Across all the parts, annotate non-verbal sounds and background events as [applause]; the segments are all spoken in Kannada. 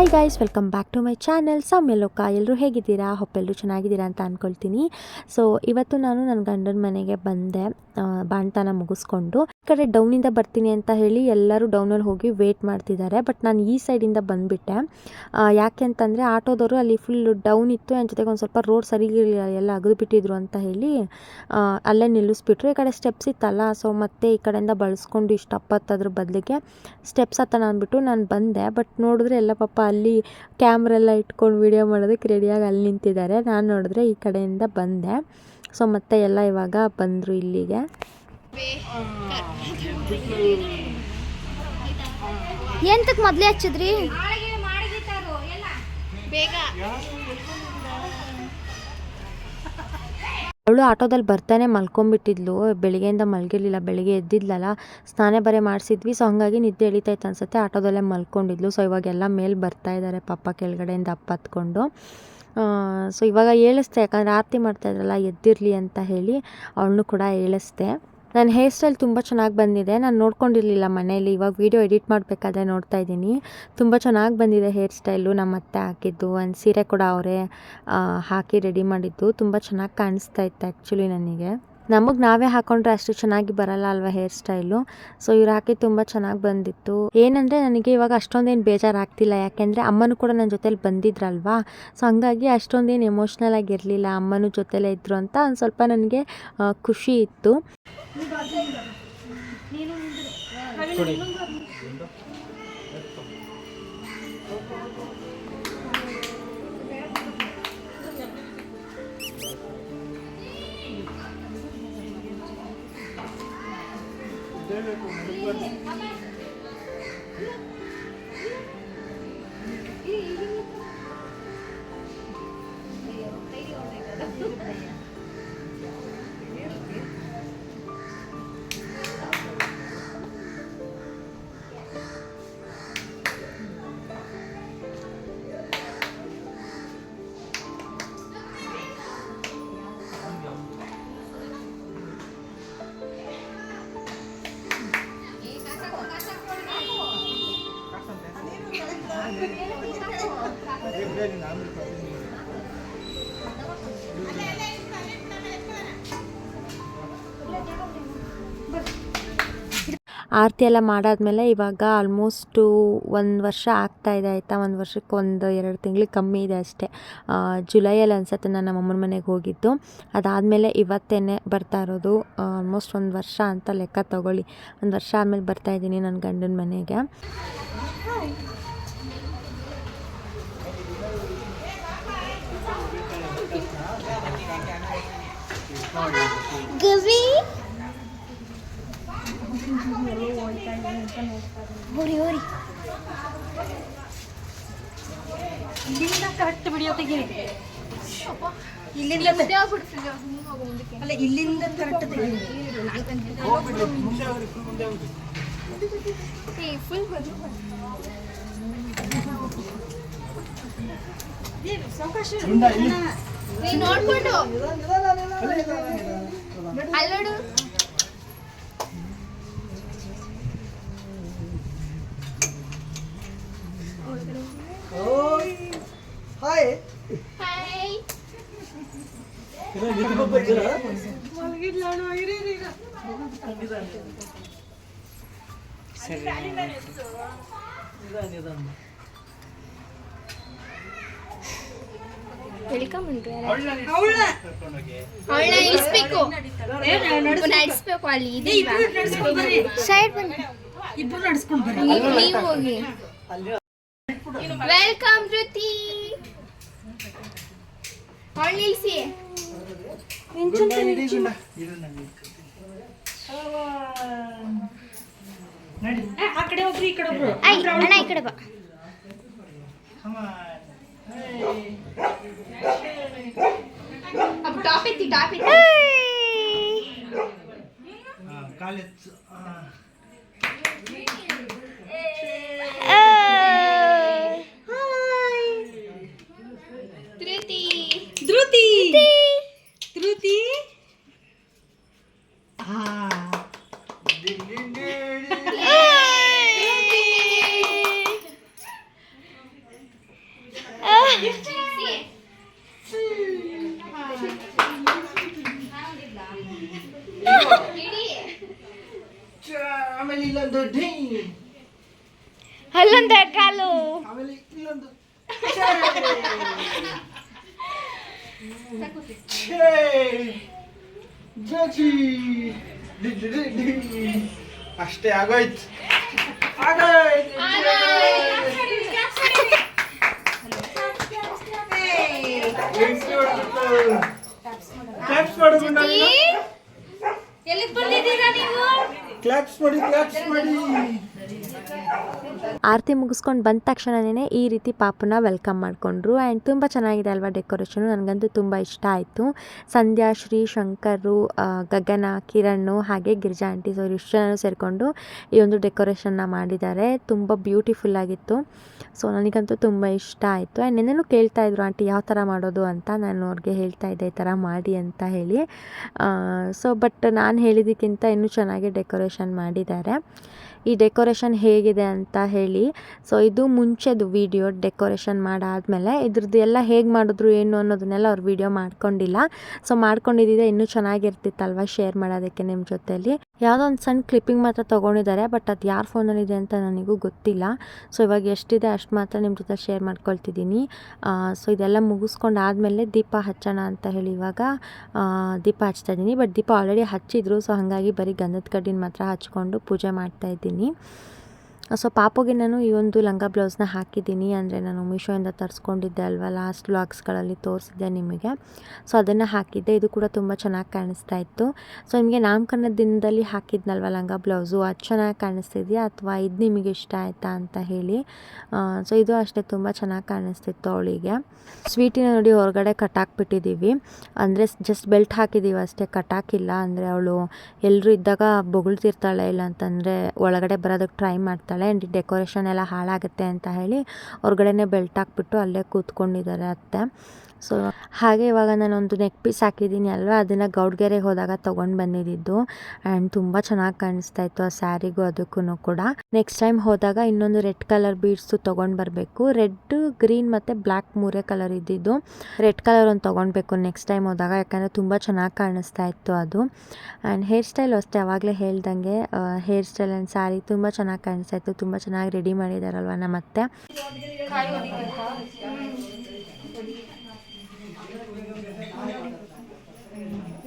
Hi guys welcome back to my channel ಸಮ್ಯಲೋಕ ಎಲ್ಲರೂ ಹೇಗಿದ್ದೀರಾ? ಹೊಪ್ಪೆಲ್ಲರೂ ಚೆನ್ನಾಗಿದ್ದೀರಾ ಅಂತ ಅಂದ್ಕೊಳ್ತೀನಿ ಸೊ ಇವತ್ತು ನಾನು ನನ್ನ ಗಂಡನ ಮನೆಗೆ ಬಂದೆ ಬಾಣ್ತನ ಮುಗಿಸ್ಕೊಂಡು. ಈ ಕಡೆ ಡೌನಿಂದ ಬರ್ತೀನಿ ಅಂತ ಹೇಳಿ ಎಲ್ಲರೂ ಡೌನಲ್ಲಿ ಹೋಗಿ ವೇಟ್ ಮಾಡ್ತಿದ್ದಾರೆ. ಬಟ್ ನಾನು ಈ ಸೈಡಿಂದ ಬಂದುಬಿಟ್ಟೆ. ಯಾಕೆ ಅಂತಂದರೆ ಆಟೋದವರು ಅಲ್ಲಿ ಫುಲ್ ಡೌನ್ ಇತ್ತು. ನನ್ನ ಜೊತೆಗೆ ಒಂದು ಸ್ವಲ್ಪ ರೋಡ್ ಸರಿ ಇರಲಿಲ್ಲ ಎಲ್ಲ ಅಗದು ಅಂತ ಹೇಳಿ ಅಲ್ಲೇ ನಿಲ್ಲಿಸ್ಬಿಟ್ರು. ಈ ಕಡೆ ಸ್ಟೆಪ್ಸ್ ಇತ್ತಲ್ಲ ಸೊ ಮತ್ತೆ ಈ ಕಡೆಯಿಂದ ಬಳಸ್ಕೊಂಡು ಇಷ್ಟು ಅಪ್ಪತ್ತದ್ರ ಬದಲಿಗೆ ಸ್ಟೆಪ್ಸ್ ಹತ್ತನ ಅಂದ್ಬಿಟ್ಟು ನಾನು ಬಂದೆ. ಬಟ್ ನೋಡಿದ್ರೆ, ಎಲ್ಲ ಪಾಪ ಅಲ್ಲಿ ಕ್ಯಾಮ್ರ ಎಲ್ಲ ಇಟ್ಕೊಂಡು ವಿಡಿಯೋ ಮಾಡೋದಕ್ಕೆ ರೆಡಿಯಾಗಿ ಅಲ್ಲಿ ನಿಂತಿದ್ದಾರೆ. ನಾನು ನೋಡಿದ್ರೆ ಈ ಕಡೆಯಿಂದ ಬಂದೆ. ಸೊ ಮತ್ತೆ ಎಲ್ಲ ಇವಾಗ ಬಂದರು ಇಲ್ಲಿಗೆ. ಎಂತಕ್ಕೆ ಮೊದಲೇ ಹಚ್ಚಿದ್ರಿ? ಅವಳು ಆಟೋದಲ್ಲಿ ಬರ್ತಾನೆ ಮಲ್ಕೊಂಡ್ಬಿಟ್ಟಿದ್ಲು ಬೆಳಿಗ್ಗೆಯಿಂದ ಮಲಗಿರ್ಲಿಲ್ಲ. ಬೆಳಿಗ್ಗೆ ಎದ್ದಿದ್ಲಲ್ಲ, ಸ್ನಾನ ಬರೆ ಮಾಡಿಸಿದ್ವಿ. ಸೊ ಹಾಗಾಗಿ ನಿದ್ದೆ ಎಳಿತೈತೆ ಅನ್ಸುತ್ತೆ. ಆಟೋದಲ್ಲೇ ಮಲ್ಕೊಂಡಿದ್ಲು. ಸೊ ಇವಾಗೆಲ್ಲ ಮೇಲೆ ಬರ್ತಾ ಇದ್ದಾರೆ ಪಾಪ ಕೆಳಗಡೆಯಿಂದ ಅಪ್ಪ ಹತ್ಕೊಂಡು. ಸೊ ಇವಾಗ ಏಳಿಸ್ದೆ ಯಾಕಂದರೆ ಆರತಿ ಮಾಡ್ತಾಯಿದ್ರಲ್ಲ ಎದ್ದಿರಲಿ ಅಂತ ಹೇಳಿ ಅವಳನ್ನು ಕೂಡ ಏಳಿಸ್ದೆ ನನ್ನ ಹೇರ್ ಸ್ಟೈಲ್ ತುಂಬ ಚೆನ್ನಾಗಿ ಬಂದಿದೆ. ನಾನು ನೋಡ್ಕೊಂಡಿರಲಿಲ್ಲ ಮನೇಲಿ ಇವಾಗ ವೀಡಿಯೋ ಎಡಿಟ್ ಮಾಡಬೇಕಾದ್ರೆ ನೋಡ್ತಾ ಇದ್ದೀನಿ. ತುಂಬ ಚೆನ್ನಾಗಿ ಬಂದಿದೆ ಹೇರ್ ಸ್ಟೈಲು. ನಮ್ಮ ಅತ್ತೆ ಹಾಕಿದ್ದು. ಒಂದು ಸೀರೆ ಕೂಡ ಅವರೇ ಹಾಕಿ ರೆಡಿ ಮಾಡಿದ್ದು. ತುಂಬ ಚೆನ್ನಾಗಿ ಕಾಣಿಸ್ತಾ ಇತ್ತು ಆ್ಯಕ್ಚುಲಿ ನನಗೆ. ನಮಗೆ ನಾವೇ ಹಾಕೊಂಡ್ರೆ ಅಷ್ಟು ಚೆನ್ನಾಗಿ ಬರಲ್ಲ ಅಲ್ವಾ ಹೇರ್ ಸ್ಟೈಲು? ಸೊ ಇವ್ರು ಹಾಕಿ ತುಂಬ ಚೆನ್ನಾಗಿ ಬಂದಿತ್ತು. ಏನಂದರೆ ನನಗೆ ಇವಾಗ ಅಷ್ಟೊಂದೇನು ಬೇಜಾರಾಗ್ತಿಲ್ಲ. ಯಾಕೆಂದರೆ ಅಮ್ಮನೂ ಕೂಡ ನನ್ನ ಜೊತೇಲಿ ಬಂದಿದ್ರಲ್ವಾ? ಸೊ ಹಂಗಾಗಿ ಅಷ್ಟೊಂದೇನು ಎಮೋಷ್ನಲ್ ಆಗಿರಲಿಲ್ಲ ಅಮ್ಮನೂ ಜೊತೆಲೇ ಇದ್ದರು ಅಂತ ಒಂದು ಸ್ವಲ್ಪ ನನಗೆ ಖುಷಿ ಇತ್ತು. Ele é ಆರತಿ ಎಲ್ಲ ಮಾಡಾದ್ಮೇಲೆ ಇವಾಗ ಆಲ್ಮೋಸ್ಟು ಒಂದು ವರ್ಷ ಆಗ್ತಾ ಇದೆ ಆಯಿತಾ? ಒಂದು ವರ್ಷಕ್ಕೆ ಒಂದು ಎರಡು ತಿಂಗ್ಳಿಗೆ ಕಮ್ಮಿ ಇದೆ ಅಷ್ಟೇ. ಜುಲೈಯಲ್ಲಿ ಅನ್ಸುತ್ತೆ ನಾನು ನಮ್ಮ ಅಮ್ಮನ ಮನೆಗೆ ಹೋಗಿದ್ದು. ಅದಾದಮೇಲೆ ಇವತ್ತೇನೆ ಬರ್ತಾ ಇರೋದು ಆಲ್ಮೋಸ್ಟ್ ಒಂದು ವರ್ಷ ಅಂತ ಲೆಕ್ಕ ತಗೊಳ್ಳಿ. ಒಂದು ವರ್ಷ ಆದಮೇಲೆ ಬರ್ತಾ ಇದ್ದೀನಿ ನನ್ನ ಗಂಡನ ಮನೆಗೆ. ಗವಿ ಹೋರಿ ಹೋರಿ ಇಲ್ಲಿಂದ ಕರೆಕ್ಟ್ ವಿಡಿಯೋ ತೆಗೀರಿ. ಇಲ್ಲಿಂದ ಅಲ್ಲ ಇಲ್ಲಿಂದ ಕರೆಕ್ಟ್ ತೆಗೀರಿ. ನೋಡ್ಕೊಂಡು. ಅಲ್ಲೋಡು ಹಾಯ್ ಹಾಯ್ ಹೇಳ್ಕೊಂಬಂದ್ರೆ ಅವಳ ಅವಳನ್ನ ಇಳಿಸ್ಬೇಕು ನಡೆಸ್ಬೇಕು ಅಲ್ಲಿ ಸೈಡ್ ಬನ್ನಿ ಇಬ್ರು ನಡ್ಸ್ಕೊಂಡ್ ಬರ್ರಿ ನೀವು ನೀವು ಹೋಗಿ ವೆಲ್ಕಮ್ ಧೃತಿ ಅವಳು ನಿಲ್ಸಿ ನಡಿ ಏ, ಆ ಕಡೆ ಒಬ್ರು ಈ ಕಡೆ ಒಬ್ರು ಐ ಅಣ್ಣ ಈ ಕಡೆ ಬಾ. ಅಪ್ಪ ಟಾಪ್ ಎತ್ತಿ ಟಾಪ್ ಎತ್ತಿ. ಧೃತಿ ಧೃತಿ. ಧೃತಿ ಹಾ ಆಮೇಲೆ ಇಲ್ಲೊಂದು ಢೀ ಅಲ್ಲೊಂದು ಕಾಲು ಆಮೇಲೆ ಇಲ್ಲೊಂದು ಛೇ ಜೋಚಿ ಡಿ ಡಿ ಡಿ ಡಿ. ಅಷ್ಟೇ ಆಗೋಯ್ತು ಆಗೋಯ್ತು ಕ್ಲಾಪ್ಸ್ ಮಾಡು ಎಲ್ಲಿಗೆ ಬಂದಿದ್ದೀರಾ ನೀವು ಕ್ಲಾಪ್ಸ್ ಮಾಡಿ ಕ್ಲಾಪ್ಸ್ ಮಾಡಿ ಆರತಿ ಮುಗಿಸ್ಕೊಂಡು ಬಂದ ತಕ್ಷಣನೇ ಈ ರೀತಿ ಪಾಪನ ವೆಲ್ಕಮ್ ಮಾಡಿಕೊಂಡ್ರು. ಆ್ಯಂಡ್ ತುಂಬ ಚೆನ್ನಾಗಿದೆ ಅಲ್ವಾ ಡೆಕೋರೇಷನು ನನಗಂತೂ ತುಂಬ ಇಷ್ಟ ಆಯಿತು. ಸಂಧ್ಯಾ, ಶ್ರೀ, ಶಂಕರು ಗಗನ ಕಿರಣ್ ಹಾಗೆ ಗಿರಿಜಾ ಆಂಟಿ ಸೊ ಇಷ್ಟು ಜನ ಸೇರಿಕೊಂಡು ಈ ಒಂದು ಡೆಕೋರೇಷನ್ನ ಮಾಡಿದ್ದಾರೆ. ತುಂಬ ಬ್ಯೂಟಿಫುಲ್ ಆಗಿತ್ತು. ಸೊ ನನಗಂತೂ ತುಂಬ ಇಷ್ಟ ಆಯಿತು. ಆ್ಯಂಡ್ ನಿನ್ನೂ ಕೇಳ್ತಾ ಇದ್ರು, ಆಂಟಿ, ಯಾವ ಥರ ಮಾಡೋದು ಅಂತ ನಾನು ಅವ್ರಿಗೆ ಹೇಳ್ತಾ ಇದ್ದೆ, ಈ ಥರ ಮಾಡಿ ಅಂತ ಹೇಳಿ. ಸೊ ಬಟ್ ನಾನು ಹೇಳಿದ್ದಕ್ಕಿಂತ ಇನ್ನೂ ಚೆನ್ನಾಗಿ ಡೆಕೋರೇಷನ್ ಮಾಡಿದ್ದಾರೆ. ಈ ಡೆಕೋರೇಷನ್ ಹೇಗಿದೆ ಅಂತ ಹೇಳಿ. ಸೊ ಇದು ಮುಂಚೆದು ವಿಡಿಯೋ ಡೆಕೋರೇಷನ್ ಮಾಡಾದಮೇಲೆ ಇದ್ರದ್ದು ಎಲ್ಲ ಹೇಗೆ ಮಾಡಿದ್ರು ಏನು ಅನ್ನೋದನ್ನೆಲ್ಲ ಅವ್ರು ವಿಡಿಯೋ ಮಾಡ್ಕೊಂಡಿಲ್ಲ. ಸೊ ಮಾಡ್ಕೊಂಡಿದ್ದಿದೆ ಇನ್ನೂ ಚೆನ್ನಾಗಿರ್ತಿತ್ತಲ್ವ ಶೇರ್ ಮಾಡೋದಕ್ಕೆ ನಿಮ್ಮ ಜೊತೆಯಲ್ಲಿ ಯಾವುದೋ ಒಂದು ಸಣ್ಣ ಕ್ಲಿಪ್ಪಿಂಗ್ ಮಾತ್ರ ತೊಗೊಂಡಿದ್ದಾರೆ ಬಟ್ ಅದು ಯಾರ ಫೋನಲ್ಲಿದೆ ಅಂತ ನನಗೂ ಗೊತ್ತಿಲ್ಲ. ಸೊ ಇವಾಗ ಎಷ್ಟಿದೆ ಅಷ್ಟು ಮಾತ್ರ ನಿಮ್ಮ ಜೊತೆ ಶೇರ್ ಮಾಡ್ಕೊಳ್ತಿದ್ದೀನಿ. ಸೊ ಇದೆಲ್ಲ ಮುಗಿಸ್ಕೊಂಡು ಆದಮೇಲೆ ದೀಪ ಹಚ್ಚೋಣ ಅಂತ ಹೇಳಿ ಇವಾಗ ದೀಪ ಹಚ್ತಾ ಇದ್ದೀನಿ. ಬಟ್ ದೀಪ ಆಲ್ರೆಡಿ ಹಚ್ಚಿದ್ರು ಸೊ ಹಾಗಾಗಿ ಬರೀ ಗಂಧದ ಕಡ್ಡಿನ ಮಾತ್ರ ಹಚ್ಕೊಂಡು ಪೂಜೆ ಮಾಡ್ತಾ ಇದ್ದೀನಿ. に。ಸೊ ಪಾಪುಗೆ ನಾನು ಈ ಒಂದು ಲಂಗ ಬ್ಲೌಸ್ನ ಹಾಕಿದ್ದೀನಿ. ಅಂದರೆ ನಾನು ಮೀಶೋಯಿಂದ ತರಿಸ್ಕೊಂಡಿದ್ದೆ ಅಲ್ವಾ? ಲಾಸ್ಟ್ ವ್ಲಾಗ್ಸ್ಗಳಲ್ಲಿ ತೋರಿಸಿದ್ದೆ ನಿಮಗೆ. ಸೊ ಅದನ್ನು ಹಾಕಿದ್ದೆ. ಇದು ಕೂಡ ತುಂಬ ಚೆನ್ನಾಗಿ ಕಾಣಿಸ್ತಾ ಇತ್ತು. ಸೊ ನಿಮಗೆ ನಾಮಕರಣ ದಿನದಲ್ಲಿ ಹಾಕಿದ್ನಲ್ವ ಲಂಗ ಬ್ಲೌಸು? ಅದು ಚೆನ್ನಾಗಿ ಕಾಣಿಸ್ತಿದೆಯಾ? ಅಥವಾ ಇದು ನಿಮಗೆ ಇಷ್ಟ ಆಯಿತಾ ಅಂತ ಹೇಳಿ. ಸೊ ಇದು ಅಷ್ಟೇ ತುಂಬ ಚೆನ್ನಾಗಿ ಕಾಣಿಸ್ತಿತ್ತು ಅವಳಿಗೆ. ಸ್ವೀಟಿನ ನೋಡಿ ಹೊರಗಡೆ ಕಟ್ಟಾಕ್ಬಿಟ್ಟಿದ್ದೀವಿ ಅಂದರೆ ಜಸ್ಟ್ ಬೆಲ್ಟ್ ಹಾಕಿದ್ದೀವಿ ಅಷ್ಟೇ, ಕಟ್ಟಾಕಿಲ್ಲ. ಅಂದರೆ ಅವಳು ಎಲ್ಲರೂ ಇದ್ದಾಗ ಬೊಗಳ್ತಿರ್ತಾಳೆ ಇಲ್ಲ ಅಂತಂದರೆ ಒಳಗಡೆ ಬರೋದಕ್ಕೆ ಟ್ರೈ ಮಾಡ್ತಾಳೆ. ಆ್ಯಂಡ್ ಡೆಕೋರೇಷನ್ ಎಲ್ಲ ಹಾಳಾಗುತ್ತೆ ಅಂತ ಹೇಳಿ ಹೊರಗಡೆನೇ ಬೆಲ್ಟ್ ಹಾಕ್ಬಿಟ್ಟು ಅಲ್ಲೇ ಕೂತ್ಕೊಂಡಿದ್ದಾರೆ ಅತ್ತೆ. ಸೊ, ಹಾಗೆ ಇವಾಗ ನಾನೊಂದು ನೆಕ್ ಪೀಸ್ ಹಾಕಿದ್ದೀನಿ ಅಲ್ವಾ? ಅದನ್ನು ಗೌಡ್ಗೆರೆಗೆ ಹೋದಾಗ ತೊಗೊಂಡು ಬಂದಿದ್ದು. ಆ್ಯಂಡ್ ತುಂಬ ಚೆನ್ನಾಗಿ ಕಾಣಿಸ್ತಾ ಇತ್ತು ಆ ಸ್ಯಾರಿಗೂ ಅದಕ್ಕೂ ಕೂಡ. ನೆಕ್ಸ್ಟ್ ಟೈಮ್ ಹೋದಾಗ ಇನ್ನೊಂದು ರೆಡ್ ಕಲರ್ ಬೀಡ್ಸು ತೊಗೊಂಡು ಬರಬೇಕು. ರೆಡ್ ಗ್ರೀನ್ ಮತ್ತು ಬ್ಲ್ಯಾಕ್ ಮೂರೇ ಕಲರ್ ಇದ್ದಿದ್ದು. ರೆಡ್ ಕಲರ್ ಒಂದು ತೊಗೊಳ್ಬೇಕು ನೆಕ್ಸ್ಟ್ ಟೈಮ್ ಹೋದಾಗ, ಯಾಕಂದರೆ ತುಂಬ ಚೆನ್ನಾಗಿ ಕಾಣಿಸ್ತಾ ಇತ್ತು ಅದು. ಆ್ಯಂಡ್ ಹೇರ್ ಸ್ಟೈಲ್ ಅಷ್ಟೇ ಆವಾಗಲೇ ಹೇಳ್ದಂಗೆ ಹೇರ್ ಸ್ಟೈಲ್ ಆ್ಯಂಡ್ ಸ್ಯಾರಿ ತುಂಬ ಚೆನ್ನಾಗಿ ಕಾಣಿಸ್ತಾ ಇತ್ತು. ತುಂಬ ಚೆನ್ನಾಗಿ ರೆಡಿ ಮಾಡಿದಾರಲ್ವ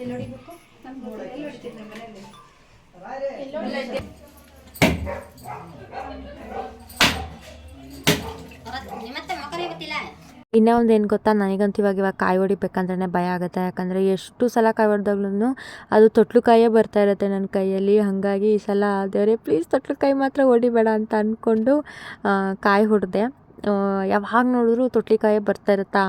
ನಮ್ಮ ಗೊತ್ತಿಲ್ಲ ಇನ್ನೂ ಒಂದು ಏನು ಗೊತ್ತಾ? ನನಗಂತೂ ಇವಾಗ ಇವಾಗ ಕಾಯಿ ಹೊಡಿಬೇಕಂದ್ರೆ ಭಯ ಆಗುತ್ತೆ. ಯಾಕಂದರೆ ಎಷ್ಟು ಸಲ ಕಾಯಿ ಹೊಡೆದಾಗ್ಲೂ ಅದು ತೊಟ್ಲು ಕಾಯೇ ಬರ್ತಾ ಇರುತ್ತೆ ನನ್ನ ಕೈಯಲ್ಲಿ. ಹಾಗಾಗಿ ಈ ಸಲ ದೇವರೇ ಪ್ಲೀಸ್ ತೊಟ್ಲು ಕಾಯಿ ಮಾತ್ರ ಹೊಡಿಬೇಡ ಅಂತ ಅಂದ್ಕೊಂಡು ಕಾಯಿ ಹೊಡೆದೆ. ಯಾವಾಗ ನೋಡಿದ್ರು ತೊಟ್ಲಿಕಾಯೇ ಬರ್ತಾ ಇರುತ್ತಾ?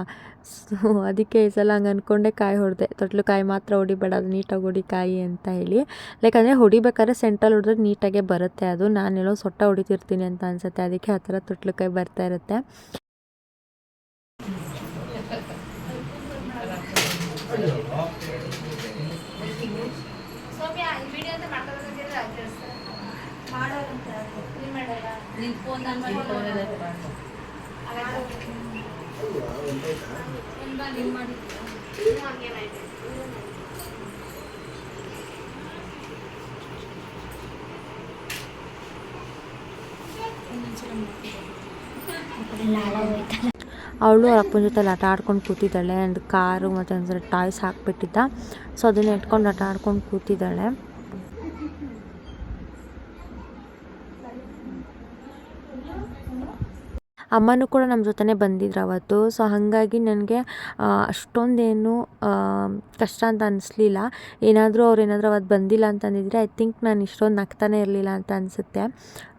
ಸೊ ಅದಕ್ಕೆ ಈ ಸಲ ಹಂಗೆ ಅಂದ್ಕೊಂಡೆ ಕಾಯಿ ಹೊಡೆದೆ. ತೊಟ್ಲುಕಾಯಿ ಮಾತ್ರ ಹೊಡಿಬೇಡ ಅದು ನೀಟಾಗಿ ಹೊಡಿ ಕಾಯಿ ಅಂತ ಹೇಳಿ. ಲೈಕ್ ಅಂದರೆ ಹೊಡಿಬೇಕಾದ್ರೆ ಸೆಂಟ್ರಲ್ಲಿ ಹೊಡೆದ್ರೆ ನೀಟಾಗೆ ಬರುತ್ತೆ ಅದು. ನಾನೆಲ್ಲೋ ಸೊಟ್ಟ ಹೊಡಿತಿರ್ತೀನಿ ಅಂತ ಅನಿಸುತ್ತೆ. ಅದಕ್ಕೆ ಆ ಥರ ತೊಟ್ಲುಕಾಯಿ ಬರ್ತಾ ಇರುತ್ತೆ. ಸೌಮ್ಯ ಈ ವಿಡಿಯೋ ಅಂತ ಮಾಡ್ಕೊಳ್ತಿದ್ರೆ ಅವಳು ಅವ್ರ ಅಪ್ಪನ ಜೊತೆ ಆಟ ಆಡ್ಕೊಂಡು ಕೂತಿದ್ದಾಳೆ ಆ್ಯಂಡ್ ಕಾರು ಮತ್ತು ಒಂದ್ಸಲ ಟಾಯ್ಸ್ ಹಾಕ್ಬಿಟ್ಟಿದ್ದ. ಸೊ ಅದನ್ನ ಇಟ್ಕೊಂಡು ಆಟ ಆಡ್ಕೊಂಡು ಕೂತಿದ್ದಾಳೆ. ಅಮ್ಮನೂ ಕೂಡ ನಮ್ಮ ಜೊತೆನೇ ಬಂದಿದ್ರು ಅವತ್ತು. ಸೊ ಹಾಗಾಗಿ ನನಗೆ ಅಷ್ಟೊಂದೇನು ಕಷ್ಟ ಅಂತ ಅನಿಸ್ಲಿಲ್ಲ. ಏನಾದರೂ ಅವ್ರು ಏನಾದರೂ ಅವತ್ತು ಬಂದಿಲ್ಲ ಅಂತಂದಿದ್ರೆ ಐ ಥಿಂಕ್ ನಾನು ಇಷ್ಟೊಂದು ನಗ್ತಾನೇ ಇರಲಿಲ್ಲ ಅಂತ ಅನಿಸುತ್ತೆ.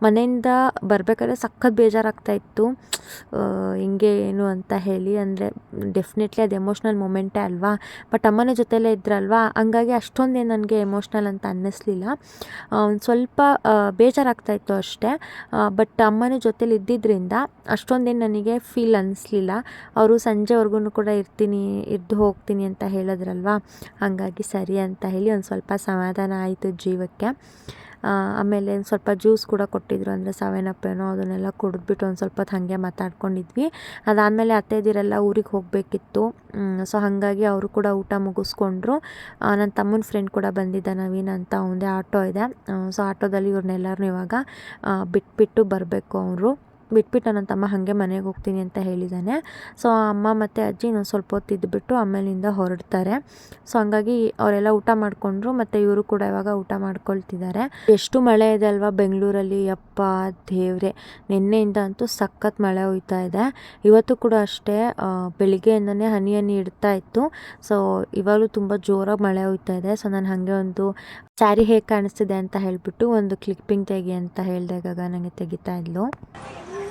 ಮನೆಯಿಂದ ಬರಬೇಕಾದ್ರೆ ಸಖತ್ ಬೇಜಾರಾಗ್ತಾ ಇತ್ತು. ಹಿಂಗೆ ಏನು ಅಂತ ಹೇಳಿ, ಅಂದರೆ ಡೆಫಿನೆಟ್ಲಿ ಅದು ಎಮೋಷ್ನಲ್ ಮೂಮೆಂಟೇ ಅಲ್ವಾ? ಬಟ್ ಅಮ್ಮನ ಜೊತೆಲೇ ಇದ್ರಲ್ವಾ? ಹಂಗಾಗಿ ಅಷ್ಟೊಂದೇನು ನನಗೆ ಎಮೋಷ್ನಲ್ ಅಂತ ಅನ್ನಿಸ್ಲಿಲ್ಲ. ಒಂದು ಸ್ವಲ್ಪ ಬೇಜಾರಾಗ್ತಾ ಇತ್ತು ಅಷ್ಟೇ. ಬಟ್ ಅಮ್ಮನ ಜೊತೇಲಿ ಇದ್ದಿದ್ದರಿಂದ ಅಷ್ಟು ಅಷ್ಟೊಂದೇನು ನನಗೆ ಫೀಲ್ ಅನ್ನಿಸ್ಲಿಲ್ಲ ಅವರು ಸಂಜೆವರೆಗೂ ಕೂಡ ಇರ್ತೀನಿ ಇದ್ದು ಹೋಗ್ತೀನಿ ಅಂತ ಹೇಳಿದ್ರಲ್ವಾ? ಹಾಗಾಗಿ ಸರಿ ಅಂತ ಹೇಳಿ ಒಂದು ಸ್ವಲ್ಪ ಸಮಾಧಾನ ಆಯಿತು ಜೀವಕ್ಕೆ. ಆಮೇಲೆ ಒಂದು ಸ್ವಲ್ಪ ಜ್ಯೂಸ್ ಕೂಡ ಕೊಟ್ಟಿದ್ರು ಅಂದರೆ ಸವೆನ್ ಅಪ್ ಏನೋ ಅದನ್ನೆಲ್ಲ ಕುಡಿದ್ಬಿಟ್ಟು ಒಂದು ಸ್ವಲ್ಪ ಹೊತ್ತು ಹಾಗೆ ಮಾತಾಡ್ಕೊಂಡಿದ್ವಿ. ಅದಾದಮೇಲೆ ಅತ್ತೆದಿರೆಲ್ಲ ಊರಿಗೆ ಹೋಗಬೇಕಿತ್ತು. ಸೊ ಹಾಗಾಗಿ ಅವರು ಕೂಡ ಊಟ ಮುಗಿಸ್ಕೊಂಡ್ರು. ನನ್ನ ತಮ್ಮನ ಫ್ರೆಂಡ್ ಕೂಡ ಬಂದಿದ್ದ ನವೀನ್ ಅಂತ, ಅವನದೇ ಆಟೋ ಇದೆ. ಸೊ ಆಟೋದಲ್ಲಿ ಇವ್ರನ್ನೆಲ್ಲರೂ ಇವಾಗ ಬಿಟ್ಬಿಟ್ಟು ಬರಬೇಕು ಅವರು. ಬಿಟ್ಬಿಟ್ಟು ನನ್ನ ತಮ್ಮ ಹಾಗೆ ಮನೆಗೆ ಹೋಗ್ತೀನಿ ಅಂತ ಹೇಳಿದ್ದಾನೆ ಸೊ ಅಮ್ಮ ಮತ್ತು ಅಜ್ಜಿ ಇನ್ನೊಂದು ಸ್ವಲ್ಪ ಹೊತ್ತು ಇದ್ದುಬಿಟ್ಟು ಆಮೇಲಿಂದ ಹೊರಡ್ತಾರೆ. ಸೊ ಹಂಗಾಗಿ ಅವರೆಲ್ಲ ಊಟ ಮಾಡಿಕೊಂಡ್ರು ಮತ್ತು ಇವರು ಕೂಡ ಇವಾಗ ಊಟ ಮಾಡ್ಕೊಳ್ತಿದ್ದಾರೆ. ಎಷ್ಟು ಮಳೆ ಇದೆ ಅಲ್ವಾ ಬೆಂಗಳೂರಲ್ಲಿ? ಯಪ್ಪ ದೇವ್ರೆ. ನಿನ್ನೆಯಿಂದ ಅಂತೂ ಸಖತ್ ಮಳೆ ಹೋಯ್ತಾ ಇದೆ. ಇವತ್ತು ಕೂಡ ಅಷ್ಟೇ ಬೆಳಿಗ್ಗೆಯಿಂದನೇ ಹನಿ ಹನಿ ಇಡ್ತಾ ಇತ್ತು. ಸೊ ಇವಾಗಲೂ ತುಂಬ ಜೋರಾಗಿ ಮಳೆ ಹೋಯ್ತಾ ಇದೆ. ಸೊ ನಾನು ಹಾಗೆ ಒಂದು ಸ್ಯಾರಿ ಹೇಗೆ ಕಾಣಿಸ್ತಿದೆ ಅಂತ ಹೇಳಿಬಿಟ್ಟು ಒಂದು ಕ್ಲಿಪ್ಪಿಂಗ್ ತೆಗಿ ಅಂತ ಹೇಳಿದಾಗ ನನಗೆ ತೆಗಿತಾ ಇದ್ಲು.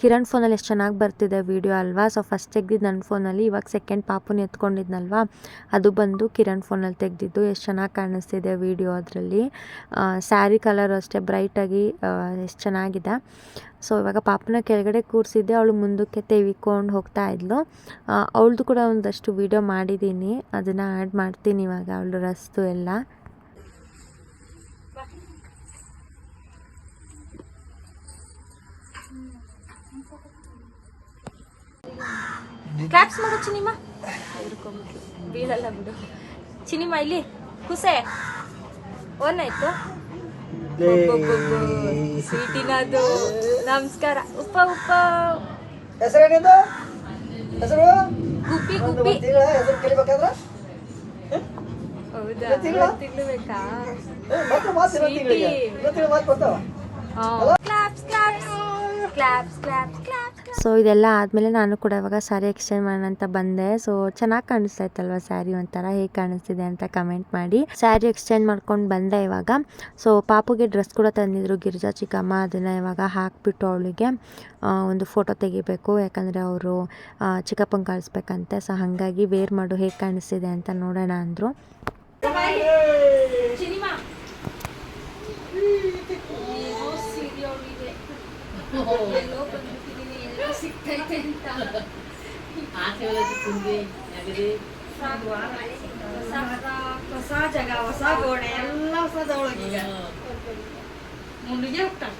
ಕಿರಣ್ ಫೋನಲ್ಲಿ ಎಷ್ಟು ಚೆನ್ನಾಗಿ ಬರ್ತಿದೆ ವೀಡಿಯೋ ಅಲ್ವಾ? ಸೊ ಫಸ್ಟ್ ತೆಗ್ದಿದ್ದು ನನ್ನ ಫೋನಲ್ಲಿ ಇವಾಗ ಸೆಕೆಂಡ್ ಪಾಪುನ ಎತ್ಕೊಂಡಿದ್ನಲ್ವಾ? ಅದು ಬಂದು ಕಿರಣ್ ಫೋನಲ್ಲಿ ತೆಗೆದಿದ್ದು. ಎಷ್ಟು ಚೆನ್ನಾಗಿ ಕಾಣಿಸ್ತಿದೆ ವೀಡಿಯೋ ಅದರಲ್ಲಿ. ಸ್ಯಾರಿ ಕಲರ್ ಅಷ್ಟೇ ಬ್ರೈಟಾಗಿ ಎಷ್ಟು ಚೆನ್ನಾಗಿದೆ. ಸೊ ಇವಾಗ ಪಾಪನ ಕೆಳಗಡೆ ಕೂರಿಸಿದ್ದೆ. ಅವಳು ಮುಂದಕ್ಕೆ ತೆವಿಕೊಂಡು ಹೋಗ್ತಾ ಇದ್ಲು. ಅವಳದು ಕೂಡ ಒಂದಷ್ಟು ವೀಡಿಯೋ ಮಾಡಿದ್ದೀನಿ ಅದನ್ನು ಆ್ಯಡ್ ಮಾಡ್ತೀನಿ ಇವಾಗ, ಅವಳು ರಸ್ತು ಎಲ್ಲ. ಕ್ಲಾಪ್ಸ್ ಮಾಡು ಚಿನಿಮ. ಬೀಳಲ್ಲ ಬಿಡು. ಚಿನಿಮ ಇಲ್ಲಿ ಕುಸೆ ಓನಾಯ್ತು ಸ್ವೀಟಿನದು. ನಮಸ್ಕಾರ. ಉಪ್ಪ ಉಪ್ಪ. ಹೆಸರೇನಿಂದು? ಹೆಸರು? ಗುಬ್ಬಿ ಗುಬ್ಬಿ. ಹೆಸರು ಕಲಿಬೇಕಾದ್ರೆ ಹೌದಾ? ತಿಂಗ್ಳ? ಬೇಕಾ claps claps claps claps claps so ಇದೆಲ್ಲ ಆದಮೇಲೆ ನಾನು ಕೂಡ ಇವಾಗ ಸ್ಯಾರಿ ಎಕ್ಸ್ಚೇಂಜ್ ಮಾಡೋಣ ಅಂತ ಬಂದೆ. ಸೊ ಚೆನ್ನಾಗಿ ಕಾಣಿಸ್ತಾ ಇತ್ತಲ್ವ ಸ್ಯಾರಿ ಒಂಥರ? ಹೇಗೆ ಕಾಣಿಸ್ತಿದೆ ಅಂತ ಕಮೆಂಟ್ ಮಾಡಿ. ಸ್ಯಾರಿ ಎಕ್ಸ್ಚೇಂಜ್ ಮಾಡ್ಕೊಂಡು ಬಂದೆ ಇವಾಗ. ಸೊ ಪಾಪುಗೆ ಡ್ರೆಸ್ ಕೂಡ ತಂದಿದ್ರು ಗಿರಿಜಾ ಚಿಕ್ಕಮ್ಮ. ಅದನ್ನು ಇವಾಗ ಹಾಕ್ಬಿಟ್ಟು ಅವಳಿಗೆ ಒಂದು ಫೋಟೋ ತೆಗಿಬೇಕು. ಯಾಕಂದರೆ ಅವರು ಚಿಕ್ಕಪ್ಪನ ಕಳಿಸ್ಬೇಕಂತೆ ಸೊ ಹಾಗಾಗಿ ವೇರ್ ಮಾಡು ಹೇಗೆ ಕಾಣಿಸ್ತಿದೆ ಅಂತ ನೋಡೋಣ ಅಂದರು ಚಿನಿಮಾ ಏನೋ ಸೀರಿಯಲ್ ಇದೆ ಎಲ್ಲೋ ಬಂದ್ಬಿಟ್ಟಿದ್ದೀನಿ ಎಲ್ಲೋ ಸಿಗ್ತೈತೆ ಅಂತ ಹೊಸ ಜಾಗ ಹೊಸ ಗೋಡೆ ಎಲ್ಲ ಹೊಸದ ಒಳಗೀಗ ಮುಂದಿಗೆ ಹೋಗ್ತಾಳೆ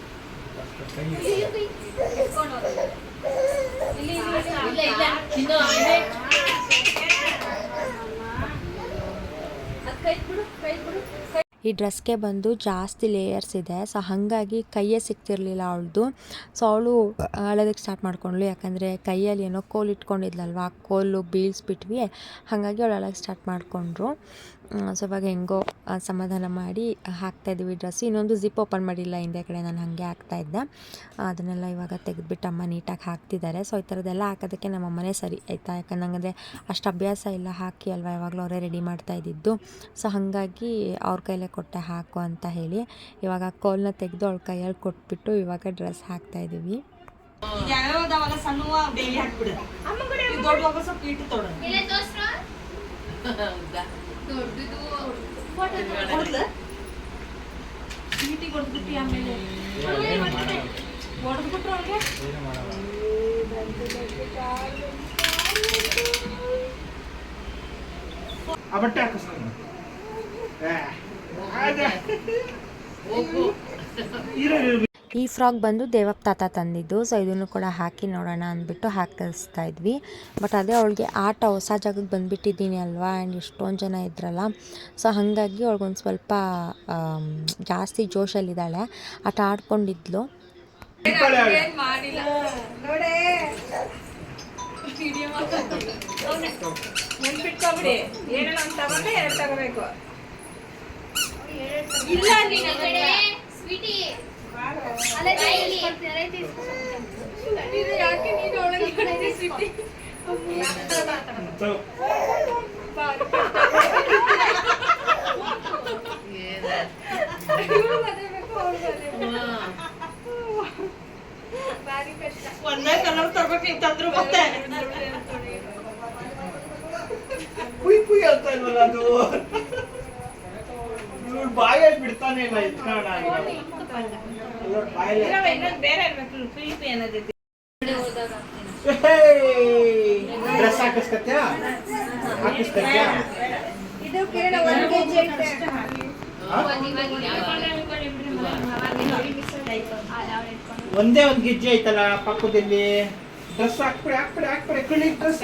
ಕೈ ಬಿಡು ಕೈ ಬಿಡು ಈ ಡ್ರೆಸ್ಗೆ ಬಂದು ಜಾಸ್ತಿ ಲೇಯರ್ಸ್ ಇದೆ. ಸೊ, ಹಾಗಾಗಿ ಕೈಯೇ ಸಿಗ್ತಿರ್ಲಿಲ್ಲ ಅವಳದು. ಸೊ, ಅವಳು ಅಳೋದಕ್ಕೆ ಸ್ಟಾರ್ಟ್ ಮಾಡ್ಕೊಂಡ್ಳು. ಯಾಕಂದರೆ ಕೈಯಲ್ಲಿ ಏನೋ ಕೋಲ್ ಇಟ್ಕೊಂಡಿದ್ಲಲ್ವ ಆ ಕೋಲು ಬೀಳ್ಸ್ಬಿಟ್ವಿ. ಹಾಗಾಗಿ ಅವಳು ಅಳೋಕ್ಕೆ ಸ್ಟಾರ್ಟ್ ಮಾಡಿಕೊಂಡ್ರು. ಸೊ ಇವಾಗ ಹೆಂಗೋ ಆ, ಸಮಾಧಾನ ಮಾಡಿ ಹಾಕ್ತಾಯಿದ್ದೀವಿ ಡ್ರೆಸ್ ಇನ್ನೊಂದು ಜಿಪ್ ಓಪನ್ ಮಾಡಿಲ್ಲ ಹಿಂದೆ ಕಡೆ ನಾನು ಹಾಗೆ ಹಾಕ್ತಾಯಿದ್ದೆ ಅದನ್ನೆಲ್ಲ ಇವಾಗ ತೆಗೆದುಬಿಟ್ಟು ಅಮ್ಮ ನೀಟಾಗಿ ಹಾಕ್ತಿದ್ದಾರೆ. ಸೊ ಈ ಥರದ್ದೆಲ್ಲ ಹಾಕೋದಕ್ಕೆ ನಮ್ಮ ಅಮ್ಮನೇ ಸರಿ ಆಯಿತಾ? ಯಾಕಂದ್ರೆ ನಂಗಂದರೆ ಅಷ್ಟು ಅಭ್ಯಾಸ ಇಲ್ಲ ಹಾಕಿ ಅಲ್ವಾ? ಯಾವಾಗಲೂ ಅವರೇ ರೆಡಿ ಮಾಡ್ತಾ ಇದ್ದಿದ್ದು. ಸೊ ಹಾಗಾಗಿ ಅವ್ರ ಕೈಲೇ ಕೊಟ್ಟೆ ಹಾಕು ಅಂತ ಹೇಳಿ. ಇವಾಗ ಕೋಲ್ನ ತೆಗೆದು ಅವಳ ಕೈಯಲ್ಲಿ ಕೊಟ್ಬಿಟ್ಟು ಇವಾಗ ಡ್ರೆಸ್ ಹಾಕ್ತಾ ಇದ್ದೀವಿ. ಈಗ ಯಾವ್ಯಾವ ಅದಾವಲ್ಲ ಸಣ್ಣವ ಬೇಲಿ ಹಾಕ್ಬಿಡು ಈ ದೊಡ್ಡವಾಗ ಸ್ವಲ್ಪ ಇಟ್ಟು ತೊಡ ಕೊಡ್ಲ ಸೀಟಿಗೆ ಹೊಡೆದ್ಬಿಟ್ಟು ಆಮೇಲೆ ಹೊಡೆದ್ಬಿಟ್ರು ಅವ್ರಿಗೆ ಆ ಬಟ್ಟೆ ಹಾಕು ಸರ್ ಇರು ಇರು ಈ ಫ್ರಾಕ್ ಬಂದು ದೇವಪ್ಪ ತಾತ ತಂದಿದ್ದು ಸೊ ಇದನ್ನು ಕೂಡ ಹಾಕಿ ನೋಡೋಣ ಅಂದ್ಬಿಟ್ಟು ಹಾಕಿಸ್ತಾ ಇದ್ವಿ. ಬಟ್ ಅದೇ ಅವಳಿಗೆ ಆಟ ಹೊಸ ಜಾಗಕ್ಕೆ ಬಂದುಬಿಟ್ಟಿದ್ದೀನಿ ಅಲ್ವಾ? ಆ್ಯಂಡ್ ಎಷ್ಟೊಂದು ಜನ ಇದ್ರಲ್ಲ. ಸೊ ಹಾಗಾಗಿ ಅವಳಿಗೊಂದು ಸ್ವಲ್ಪ ಜಾಸ್ತಿ ಜೋಶಲ್ಲಿದ್ದಾಳೆ. ಆಟ ಆಡ್ಕೊಂಡಿದ್ಲು. ಇಲ್ಲ ಯಾಕೆ ನೀನು ಒಳಗೆ ಬಂದೆ ಸ್ವೀಟಿ ತಗೋ. ಭಾರಿ ಕಷ್ಟ ಒಂದೇ ಕಲರ್ ತರ್ಬೇಕು ನೀವು ತಂದ್ರು ಮತ್ತೆ ಕುಯ್ ಕುಯ್ ಅಂತ ಇಲ್ವಲ್ಲ ಅದು ಇವ್ಳು ಬಾಯಲ್ಲಿ ಬಿಡ್ತಾನೆ ಇಲ್ಲ ಇಟ್ಕೋಣ ಬಾಯಲ್ಲಿ ಇನ್ನೊಂದು ಬೇರೆ ಇರ್ಬೇಕು ಕುಯ್ಪಿ ಅನ್ನೋದಿದೆ ಡ್ರೆಸ್ ಹಾಕಿಸ್ಕತ್ಯಾ ಹಾಕಿಸ್ಕತ್ಯಾ ಇದು ಕಿರಣ ಒಂದ್ ಕೆಜಿ ಐತೆ ಒಂದೇ ಒಂದ್ ಗೆಜ್ಜೆ ಐತಲ್ಲ ಪಕ್ಕದಲ್ಲಿ ಡ್ರೆಸ್ ಹಾಕ್ಬಿಡಿ ಹಾಕ್ಬಿಡಿ ಹಾಕ್ಬಿಡಿ ಕಳಿ ಡ್ರೆಸ್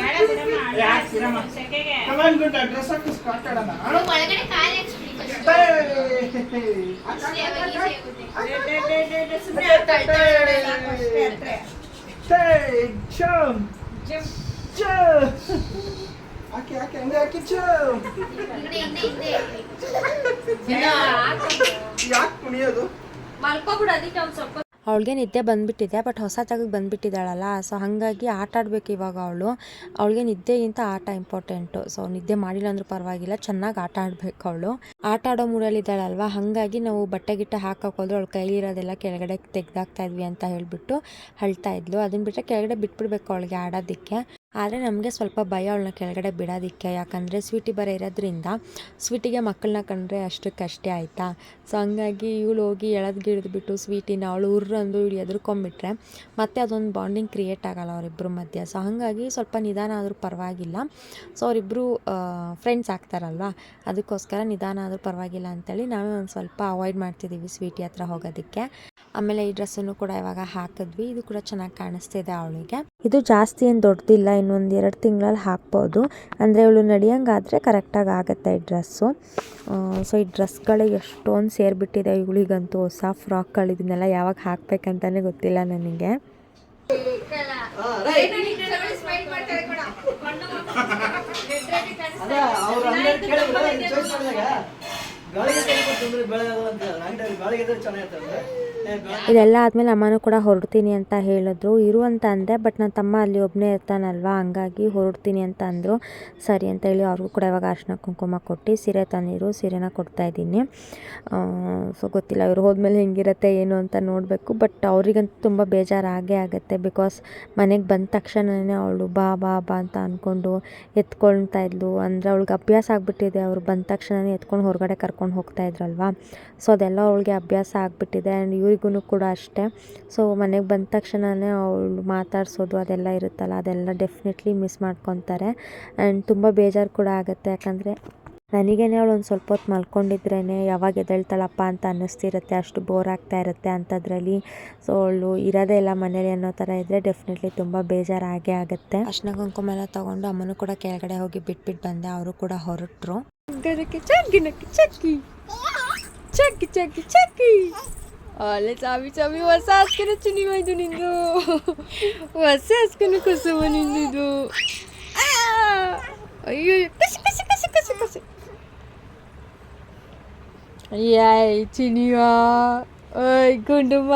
ಗುಂಡ ಡ್ರೆಸ್ ಹಾಕಿಸ್ಕೊ ಆಟ ಆಡೋಣ ಒಳಗಡೆ ಕಾಲು ಹಾಕ್ಸ್ಬಿಡಿ first. ಅಷ್ಟೇ ಅವಾಗ easy ಆಗುತ್ತೆ. ಸುಮ್ಮನೆ ಆಡ್ತಾ ಇದ್ದಾಳೆ ಅಷ್ಟೇ ಅಷ್ಟೇ ಹಾಕಿ ಹಂಗೆ ಯಾಕೆ ಕುಣಿಯೋದು ಮಲ್ಕೊಬಿಡು ಅದಕ್ಕೆ ಒಂದ್ ಸ್ವಲ್ಪ ಅವಳಿಗೆ ನಿದ್ದೆ ಬಂದ್ಬಿಟ್ಟಿದೆ ಬಟ್ ಹೊಸ ಜಾಗಕ್ಕೆ ಬಂದುಬಿಟ್ಟಿದ್ದಾಳಲ್ಲ ಸೊ ಹಾಗಾಗಿ ಆಟ ಆಡಬೇಕು ಇವಾಗ ಅವಳು. ಅವಳಿಗೆ ನಿದ್ದೆಗಿಂತ ಆಟ ಇಂಪಾರ್ಟೆಂಟು ಸೊ ನಿದ್ದೆ ಮಾಡಿಲ್ಲ ಅಂದ್ರೂ ಪರವಾಗಿಲ್ಲ, ಚೆನ್ನಾಗಿ ಆಟ ಆಡಬೇಕು ಅವಳು. ಆಟ ಆಡೋ ಮೂಡಲ್ಲಿದ್ದಾಳಲ್ವ ಹಾಗಾಗಿ ನಾವು ಬಟ್ಟೆ ಗಿಟ್ಟೆ ಹಾಕಕ್ಕೆ ಹೋದ್ರೆ ಅವಳು ಕೈಲಿರೋದೆಲ್ಲ ಕೆಳಗಡೆ ತೆಗ್ದಾಕ್ತಾ ಇದ್ವಿ ಅಂತ ಹೇಳಿಬಿಟ್ಟು ಅಳ್ತಾ ಇದ್ಲು. ಅದನ್ನ ಬಿಟ್ಟರೆ ಕೆಳಗಡೆ ಬಿಟ್ಬಿಡ್ಬೇಕು ಅವಳಿಗೆ ಆಡೋದಕ್ಕೆ. ಆದರೆ ನಮಗೆ ಸ್ವಲ್ಪ ಭಯ ಅವಳನ್ನ ಕೆಳಗಡೆ ಬಿಡೋದಕ್ಕೆ. ಯಾಕಂದರೆ ಸ್ವೀಟಿ ಬರ ಇರೋದ್ರಿಂದ ಸ್ವೀಟಿಗೆ ಮಕ್ಕಳನ್ನ ಕಂಡ್ರೆ ಅಷ್ಟಕ್ಕಷ್ಟೇ ಆಯಿತಾ? ಸೊ ಹಂಗಾಗಿ ಇವಳು ಹೋಗಿ ಎಳೆದು ಬಿಟ್ಟು ಸ್ವೀಟಿನ ಅವಳು ಉರ್ರು ಅಂದು ಇವಳು ಎದುರ್ಕೊಂಡ್ಬಿಟ್ರೆ ಮತ್ತೆ ಅದೊಂದು ಬಾಂಡಿಂಗ್ ಕ್ರಿಯೇಟ್ ಆಗಲ್ಲ ಅವರಿಬ್ಬರ ಮಧ್ಯೆ. ಸೊ ಹಾಗಾಗಿ ಸ್ವಲ್ಪ ನಿಧಾನ ಆದರೂ ಪರವಾಗಿಲ್ಲ. ಸೊ ಅವರಿಬ್ಬರು ಫ್ರೆಂಡ್ಸ್ ಆಗ್ತಾರಲ್ವ? ಅದಕ್ಕೋಸ್ಕರ ನಿಧಾನ ಆದರೂ ಪರವಾಗಿಲ್ಲ ಅಂತೇಳಿ ನಾವೇ ಒಂದು ಸ್ವಲ್ಪ ಅವಾಯ್ಡ್ ಮಾಡ್ತಿದ್ದೀವಿ ಸ್ವೀಟಿ ಹತ್ರ ಹೋಗೋದಕ್ಕೆ. ಆಮೇಲೆ ಈ ಡ್ರೆಸ್ಸನ್ನು ಕೂಡ ಇವಾಗ ಹಾಕಿದ್ವಿ. ಇದು ಕೂಡ ಚೆನ್ನಾಗಿ ಕಾಣಿಸ್ತಿದೆ ಅವಳಿಗೆ. ಇದು ಜಾಸ್ತಿ ಏನು ದೊಡ್ಡದಿಲ್ಲ ಇನ್ನೊಂದು ಎರಡು ತಿಂಗಳಲ್ಲಿ ಹಾಕ್ಬೋದು. ಅಂದರೆ ಇವಳು ನಡೆಯಂಗಾದರೆ ಕರೆಕ್ಟಾಗಿ ಆಗುತ್ತೆ ಈ ಡ್ರೆಸ್ಸು. ಸೊ ಈ ಡ್ರೆಸ್ಗಳು ಎಷ್ಟೊಂದು ಸೇರಿಬಿಟ್ಟಿದೆ ಇವಳಿಗಂತೂ ಹೊಸ ಫ್ರಾಕ್ಗಳು ಇದನ್ನೆಲ್ಲ ಯಾವಾಗ ಹಾಕ್ಬೇಕಂತಲೇ ಗೊತ್ತಿಲ್ಲ ನನಗೆ. ಇದೆಲ್ಲ ಆದಮೇಲೆ ಅಮ್ಮನೂ ಕೂಡ ಹೊರಡ್ತೀನಿ ಅಂತ ಹೇಳಿದ್ರು. ಇರು ಅಂತ ಅಂದೆ, ಬಟ್ ನನ್ನ ತಮ್ಮ ಅಲ್ಲಿ ಒಬ್ಬನೇ ಇರ್ತಾನಲ್ವ, ಹಂಗಾಗಿ ಹೊರಡ್ತೀನಿ ಅಂತ ಅಂದರು. ಸರಿ ಅಂತ ಹೇಳಿ ಅವ್ರಿಗೂ ಕೂಡ ಇವಾಗ ಅರ್ಶಿನ ಕುಂಕುಮ ಕೊಟ್ಟು ಸೀರೆ ತಂದಿರು, ಸೀರೆನ ಕೊಡ್ತಾ ಇದ್ದೀನಿ. ಸೊ ಗೊತ್ತಿಲ್ಲ, ಇವ್ರು ಹೋದ್ಮೇಲೆ ಹೆಂಗಿರುತ್ತೆ, ಏನು ಅಂತ ನೋಡಬೇಕು. ಬಟ್ ಅವರಿಗಂತೂ ತುಂಬ ಬೇಜಾರು ಆಗೇ ಆಗುತ್ತೆ ಬಿಕಾಸ್ ಮನೆಗೆ ಬಂದ ತಕ್ಷಣವೇ ಅವಳು ಬಾ ಬಾ ಬಾ ಅಂತ ಅಂದ್ಕೊಂಡು ಎತ್ಕೊಳ್ತಾ ಇದ್ಲು. ಅಂದರೆ ಅವಳಿಗೆ ಅಭ್ಯಾಸ ಆಗಿಬಿಟ್ಟಿದೆ, ಅವ್ರು ಬಂದ ತಕ್ಷಣವೇ ಎತ್ಕೊಂಡು ಹೊರಗಡೆ ಕರ್ಕೊಂಡು ಹೋಗ್ತಾ ಇದ್ರಲ್ವ? ಸೊ ಅದೆಲ್ಲ ಅವಳಿಗೆ ಅಭ್ಯಾಸ ಆಗಿಬಿಟ್ಟಿದೆ ಆ್ಯಂಡ್ ಇವ್ರಿಗೂ ಕೂಡ ಅಷ್ಟೇ. ಸೊ ಮನೆಗೆ ಬಂದ ತಕ್ಷಣವೇ ಅವಳು ಮಾತಾಡ್ಸೋದು ಅದೆಲ್ಲ ಇರುತ್ತಲ್ಲ, ಅದೆಲ್ಲ ಡೆಫಿನೆಟ್ಲಿ ಮಿಸ್ ಮಾಡ್ಕೊತಾರೆ. ಆ್ಯಂಡ್ ತುಂಬ ಬೇಜಾರು ಕೂಡ ಆಗುತ್ತೆ, ಯಾಕಂದರೆ ನನಗೇನೆ ಅವಳು ಒಂದು ಸ್ವಲ್ಪ ಹೊತ್ತು ಮಲ್ಕೊಂಡಿದ್ರೇ ಯಾವಾಗ ಎದ್ದೇಳ್ತಾಳಪ್ಪ ಅಂತ ಅನ್ನಿಸ್ತಿರುತ್ತೆ, ಅಷ್ಟು ಬೋರ್ ಆಗ್ತಾ ಇರುತ್ತೆ ಅಂಥದ್ರಲ್ಲಿ ಸೊ ಅವಳು ಇರೋದೇ ಇಲ್ಲ ಮನೇಲಿ ಅನ್ನೋ ಥರ ಇದ್ದರೆ ಡೆಫಿನೆಟ್ಲಿ ತುಂಬ ಬೇಜಾರು ಆಗೇ ಆಗುತ್ತೆ. ಅಷ್ಟನ ಕುಂಕುಮ ಎಲ್ಲ ತೊಗೊಂಡು ಅಮ್ಮನೂ ಕೂಡ ಕೆಳಗಡೆ ಹೋಗಿ ಬಿಟ್ಬಿಟ್ಟು ಬಂದೆ, ಅವರು ಕೂಡ ಹೊರಟರು. ಗರಕ್ಕೆ ಚಗ್ಗಿನಕ್ಕೆ ಚಕ್ಕಿ ಚಕ್ಕಿ ಚಕ್ಕಿ ಚಕ್ಕಿ ಅಲೆ ಚಾವಿ ಚಾವಿ, ಹೊಸ ಹಾಸ್ಕನ ಚುನಿ ಇದು ನಿಂದು. ಹೊಸ ಹಾಸ್ಕನ ಕುಸುಮ ಆ! ಅಯ್ಯೋ ಕಸಿ ಕಸಿ ಕಸಿ ಕಸಿ ಕಸಿ. ಯಾಯ್ ಚಿನಿಯಾ. ಓಯ್, ಗುಂಡುಮ.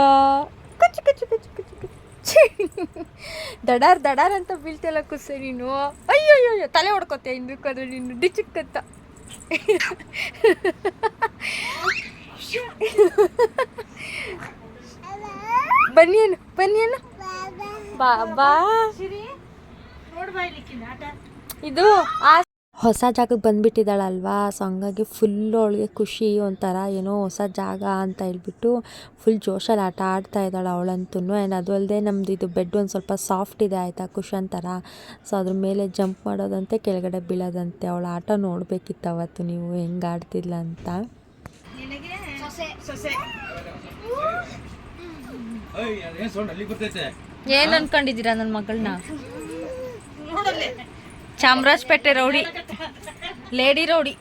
ಕಚ್ಚು ಕಚ್ಚು ಕಚ್ಚು ಕಚ್ಚು ಕಚ್ಚು ಛೀ! ದಡಾರ್ ದಡಾರ್ ಅಂತ ಬೀಳ್ತಿಲ್ಲ ಕುಸ್ಸೆ ನೀನು. ಅಯ್ಯೋ ಅಯ್ಯೋ ತಲೆ ಹೊಡ್ಕೊತೆ ಹಿಂದಕ್ಕಾದ್ರೆ ನೀನು. ಡಿಚಿಕ್ಕತ್ತ. ಬನ್ನಿಯೇನು ಬನ್ನಿಯನು ಬಾ ಬಾ. ನೋಡ್ಬಾ ಇಲ್ಲಿಕ್ಕಿನ ಆಟ. ಇದು ಆ ಹೊಸ ಜಾಗಕ್ಕೆ ಬಂದುಬಿಟ್ಟಿದ್ದಾಳಲ್ವಾ? ಸೊ ಹಂಗಾಗಿ ಫುಲ್ಲು ಅವಳಿಗೆ ಖುಷಿ ಒಂಥರ ಏನೋ ಹೊಸ ಜಾಗ ಅಂತ ಹೇಳ್ಬಿಟ್ಟು ಫುಲ್ ಜೋಶಲ್ಲಿ ಆಟ ಆಡ್ತಾ ಇದ್ದಾಳೆ ಅವಳಂತೂ. ಆ್ಯಂಡ್ ಅದು ಅಲ್ಲದೆ ನಮ್ಮದು ಇದು ಬೆಡ್ ಒಂದು ಸ್ವಲ್ಪ ಸಾಫ್ಟ್ ಇದೆ ಆಯಿತಾ ಕುಶನ್ ಥರ ಸೊ ಅದ್ರ ಮೇಲೆ ಜಂಪ್ ಮಾಡೋದಂತೆ ಕೆಳಗಡೆ ಬೀಳೋದಂತೆ. ಅವಳ ಆಟ ನೋಡಬೇಕಿತ್ತು ಅವತ್ತು ನೀವು ಹೆಂಗೆ ಆಡ್ತಿಲ್ಲ ಅಂತ. ಸೊಸೆ ಏನ್ ಅನ್ಕೊಂಡಿದ್ದೀರಾ ನನ್ನ ಮಗಳನ್ನ? ಚಾಮರಾಜಪೇಟೆ ರೌಡಿ. Lady rowdy.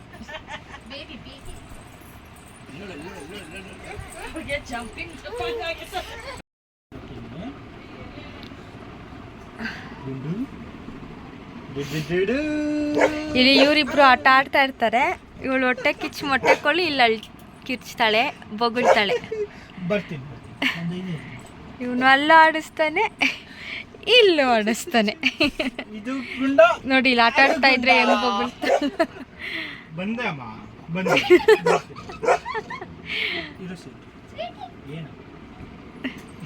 ಇಲ್ಲಿ ಇವರಿಬ್ರು ಆಟ ಆಡ್ತಾ ಇರ್ತಾರೆ. ಇವಳು ಹೊಟ್ಟೆ ಕಿಚ್ಚು ಮೊಟ್ಟೆ ಕೊಳ್ಳಿ ಇಲ್ಲಿ ಅಳ್ ಕಿರ್ಚ್ತಾಳೆ ಬೊಗಳ್ತಾಳೆ. ಇವನು ಅಲ್ಲ ಆಡಿಸ್ತಾನೆ. ಇಲ್ಲೂ ಆಡಿಸ್ತಾನೆ ನೋಡಿ ಇಲ್ಲಿ ಆಟ ಆಡ್ತಾ ಇದ್ರೆ ಹೆಂಗ್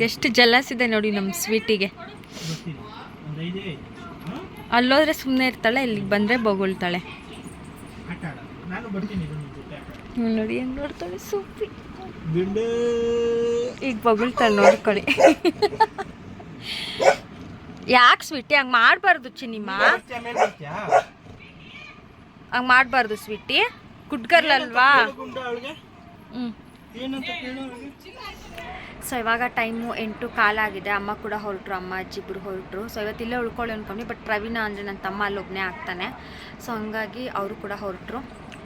ಎಷ್ಟು ಜಲಸ್ ಇದೆ ನೋಡಿ ನಮ್ಮ ಸ್ವೀಟಿಗೆ. ಅಲ್ಲೋದ್ರೆ ಸುಮ್ಮನೆ ಇರ್ತಾಳೆ ಇಲ್ಲಿಗೆ ಬಂದರೆ ಬೊಗಳ್ತಾಳೆ. ನೋಡಿ ಹೆಂಗ್ ನೋಡ್ತಾಳೆ ಸೂಪಿ. ಈಗ ಬೊಗಳ್ತಾಳೆ ನೋಡ್ಕೊಳ್ಳಿ. ಯಾಕೆ ಸ್ವೀಟಿ ಹಂಗೆ ಮಾಡಬಾರ್ದು ಚಿನ್ನಿಮ್ಮ. ಹಂಗೆ ಮಾಡಬಾರ್ದು ಸ್ವೀಟಿ ಕುಡ್ಗರ್ಲಲ್ವಾ? ಹ್ಞೂ ಸೊ ಇವಾಗ ಟೈಮು ಎಂಟು ಕಾಲಾಗಿದೆ ಅಮ್ಮ ಕೂಡ ಹೊರಟ್ರು, ಅಮ್ಮ ಅಜ್ಜಿಬ್ರು ಹೊರಟ್ರು. ಸೊ ಇವತ್ತು ಇಲ್ಲೇ ಉಳ್ಕೊಳ್ಳಿ ಅನ್ಕೊಂಡು ಬಟ್ ಪ್ರವೀಣ ಅಂದರೆ ನನ್ನ ತಮ್ಮ ಅಲ್ಲಿ ಒಬ್ಬನೇ ಆಗ್ತಾನೆ. ಸೊ ಹಂಗಾಗಿ ಅವರು ಕೂಡ ಹೊರಟ್ರು.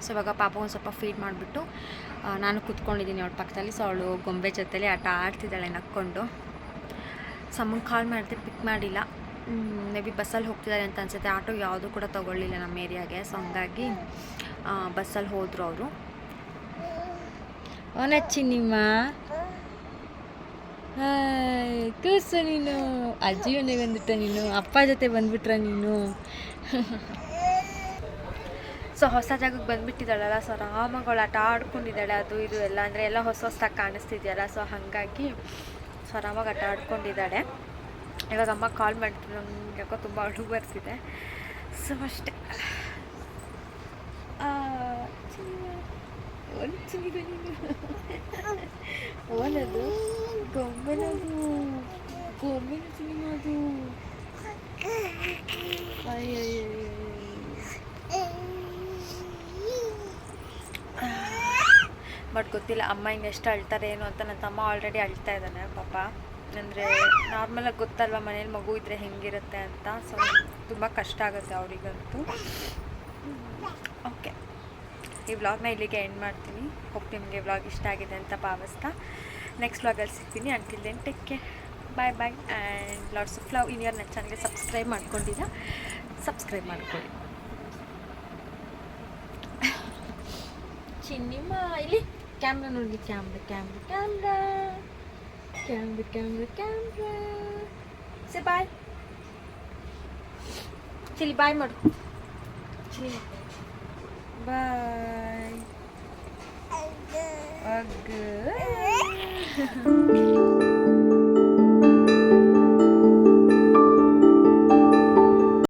ಸೊ ಇವಾಗ ಪಾಪ ಒಂದು ಸ್ವಲ್ಪ ಫೀಡ್ ಮಾಡಿಬಿಟ್ಟು ನಾನು ಕೂತ್ಕೊಂಡಿದ್ದೀನಿ ಅವಳ ಪಕ್ಕದಲ್ಲಿ. ಸೊ ಅವಳು ಗೊಂಬೆ ಜೊತೆಲಿ ಆಟ ಆಡ್ತಿದ್ದಾಳೆ ನಕ್ಕೊಂಡು. ಸೊ ಅಮ್ಮಂಗೆ ಕಾಲ್ ಮಾಡಿದೆ ಪಿಕ್ ಮಾಡಿಲ್ಲ. ಮೇ ಬಿ ಬಸ್ಸಲ್ಲಿ ಹೋಗ್ತಿದ್ದಾರೆ ಅಂತ ಅನ್ಸುತ್ತೆ. ಆಟೋ ಯಾವುದೂ ಕೂಡ ತೊಗೊಳ್ಳಿಲ್ಲ ನಮ್ಮ ಏರಿಯಾಗೆ ಸೊ ಹಂಗಾಗಿ ಬಸ್ಸಲ್ಲಿ ಹೋದರು ಅವರು. ಓನಚ್ಚಿ ನಿಮ್ಮ ಕೂಸು ನೀನು. ಅಜ್ಜಿ ಮನೆಗೆ ಬಂದ್ಬಿಟ್ಟ ನೀನು. ಅಪ್ಪ ಜೊತೆ ಬಂದ್ಬಿಟ್ರೆ ನೀನು. ಸೊ ಹೊಸ ಜಾಗಕ್ಕೆ ಬಂದುಬಿಟ್ಟಿದ್ದಾಳಲ್ಲ ಸೊ ರಾಮಗಳು ಆಟ ಆಡ್ಕೊಂಡಿದ್ದಾಳೆ ಅದು ಇದು ಎಲ್ಲ. ಅಂದರೆ ಎಲ್ಲ ಹೊಸ ಹೊಸದಾಗಿ ಕಾಣಿಸ್ತಿದೆಯಲ್ಲ ಸೊ ಹಾಗಾಗಿ ಸೊ ಆರಾಮಾಗಿ ಆಟ ಆಡ್ಕೊಂಡಿದ್ದಾಳೆ. ಇವಾಗ ಅಮ್ಮ ಕಾಲ್ ಮಾಡ್ತೀನಿ ನಂಗೆ ಯಾಕೋ ತುಂಬ ಅಳು ಬರ್ತಿದೆ. ಸೊ ಅಷ್ಟೇ. ಓನದು, ಗೊಂಬೆನದು, ಗೊಂಬೆನ ಸಿನಿಮಾ ಅದು ಬಟ್ ಗೊತ್ತಿಲ್ಲ ಅಮ್ಮ ಹಿಂಗೆ ಎಷ್ಟು ಅಳ್ತಾರೆ ಏನು ಅಂತ ನನ್ನ ತಮ್ಮ ಆಲ್ರೆಡಿ ಅಳ್ತಾ ಇದ್ದಾನೆ ಪಾಪ. ಅಂದರೆ ನಾರ್ಮಲಾಗಿ ಗೊತ್ತಲ್ವ ಮನೇಲಿ ಮಗು ಇದ್ದರೆ ಹೆಂಗಿರುತ್ತೆ ಅಂತ. ಸೊ ತುಂಬ ಕಷ್ಟ ಆಗುತ್ತೆ ಅವರಿಗಂತೂ. ಓಕೆ ಈ ವ್ಲಾಗ್ನ ಇಲ್ಲಿಗೆ ಎಂಡ್ ಮಾಡ್ತೀನಿ. ಹೋಗಿ ನಿಮಗೆ ವ್ಲಾಗ್ ಇಷ್ಟ ಆಗಿದೆ ಅಂತ ಭಾವಿಸ್ತಾ. ನೆಕ್ಸ್ಟ್ ವ್ಲಾಗಲ್ಲಿ ಸಿಗ್ತೀನಿ. Until then take care bye bye and lots of love ಯರ್ ನನ್ನ ಚಾನಲ್ಗೆ ಸಬ್ಸ್ಕ್ರೈಬ್ ಮಾಡ್ಕೊಂಡಿಲ್ಲ ಸಬ್ಸ್ಕ್ರೈಬ್ ಮಾಡ್ಕೊಳ್ಳಿ. ಚಿನ್ನಿಮ್ಮ ಇಲ್ಲಿ. camera nur di camera camera camera camera camera camera say bye chili bye mar chili bye Agı. [laughs] Agı.